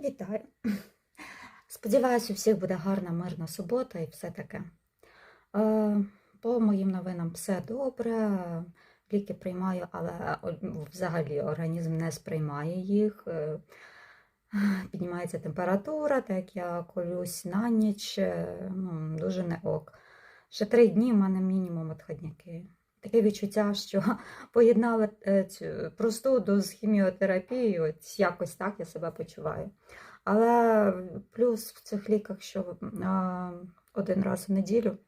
Вітаю. Сподіваюся, у всіх буде гарна, мирна субота і все таке. Е, По моїм новинам все добре. Ліки приймаю, але взагалі організм не сприймає їх. Е, Піднімається температура, так як я колюсь на ніч, е, ну, дуже не ок. Ще три дні в мене мінімум відходняки. Таке відчуття, що поєднали е, цю простуду з хіміотерапією, от якось так я себе почуваю. Але плюс в цих ліках, що а, один раз в неділю.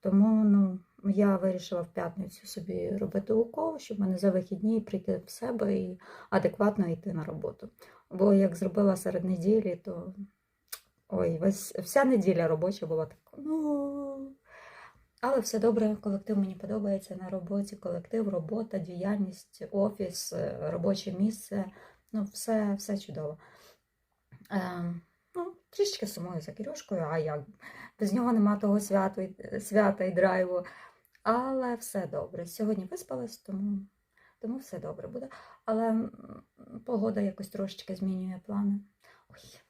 Тому ну, я вирішила в п'ятницю собі робити укол, щоб мене за вихідні прийти в себе і адекватно йти на роботу. Бо як зробила серед неділі, то ой, весь, вся неділя робоча була така. Ну, але все добре, колектив мені подобається на роботі. Колектив, робота, діяльність, офіс, е, робоче місце. Ну, все, все чудово. Е, ну, трішки сумую за Кирюшкою, а як? Без нього нема того святу, свята і драйву. Але все добре. Сьогодні виспалась, тому, тому все добре буде. Але погода якось трошечки змінює плани. Ой.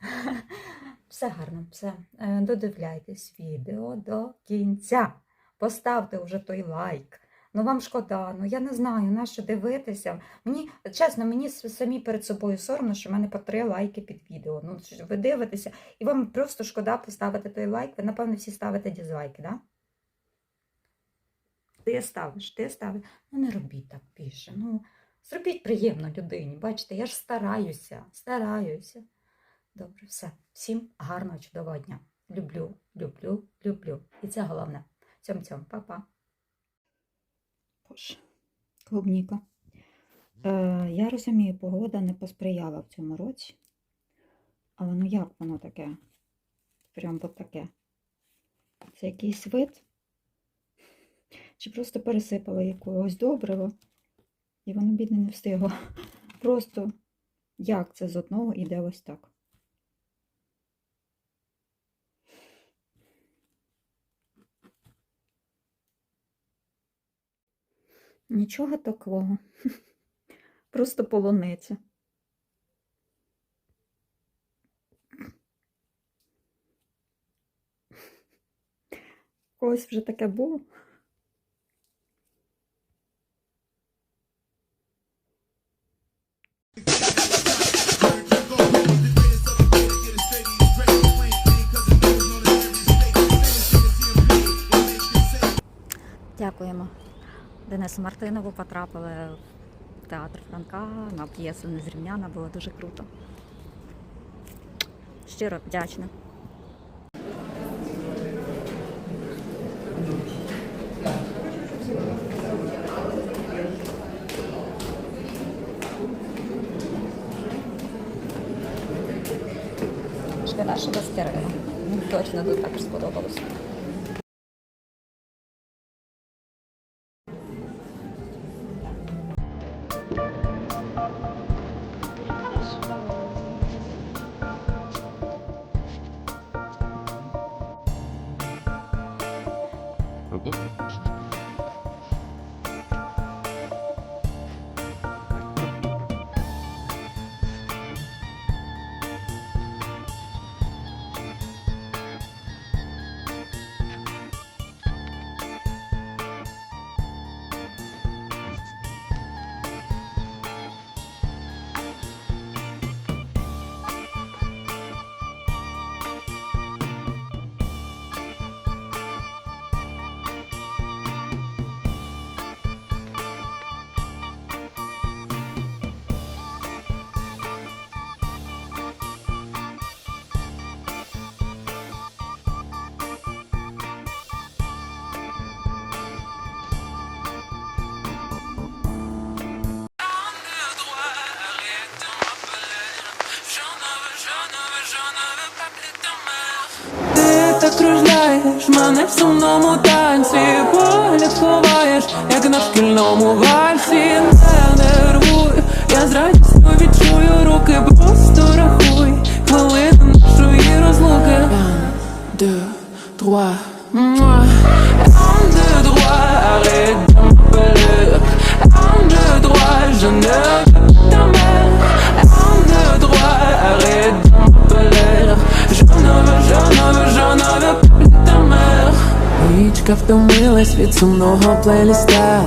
Все гарно, все. Е, Додивляйтесь відео до кінця. Поставте вже той лайк. Ну вам шкода, ну я не знаю, на що дивитися. Мені, чесно, мені самі перед собою соромно, що в мене по три лайки під відео. Ну, ви дивитеся, і вам просто шкода поставити той лайк. Ви, напевно, всі ставите дізлайки. Да? Ти ставиш, ти ставиш. Ну не робіть так більше. Ну, зробіть приємно людині. Бачите, я ж стараюся, стараюся. Добре, все. Всім гарного, чудового дня. Люблю, люблю, люблю. І це головне. Цьом-цьом, па-па. Боже, клубніка. Е, я розумію, погода не посприяла в цьому році. Але ну як воно таке? Прям от таке. Це якийсь вид? Чи просто пересипала якогось добрива, і воно, бідне, не встигло. Просто як це з одного іде ось так. Нічого такого. Просто полуниця. Ось вже таке було. Денису Мартинову потрапили в театр Франка на п'єсу Незрівняна. Було дуже круто. Щиро вдячна. Шкода, що без Точно тут також сподобалося. Так мене в сумному танці, погляд ховаєш, як на шкільному вальсі втомилась від сумного плейліста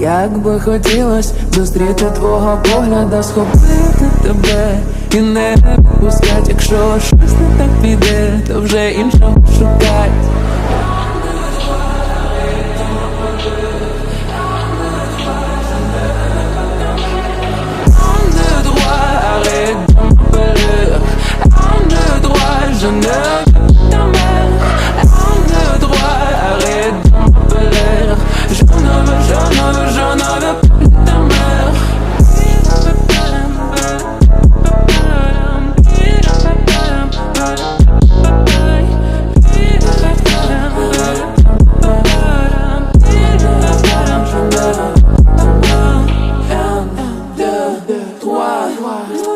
Як би хотілось зустріти твого погляда, схопити тебе і не відпускать, якщо щось не так піде, то вже іншого шукать. lost.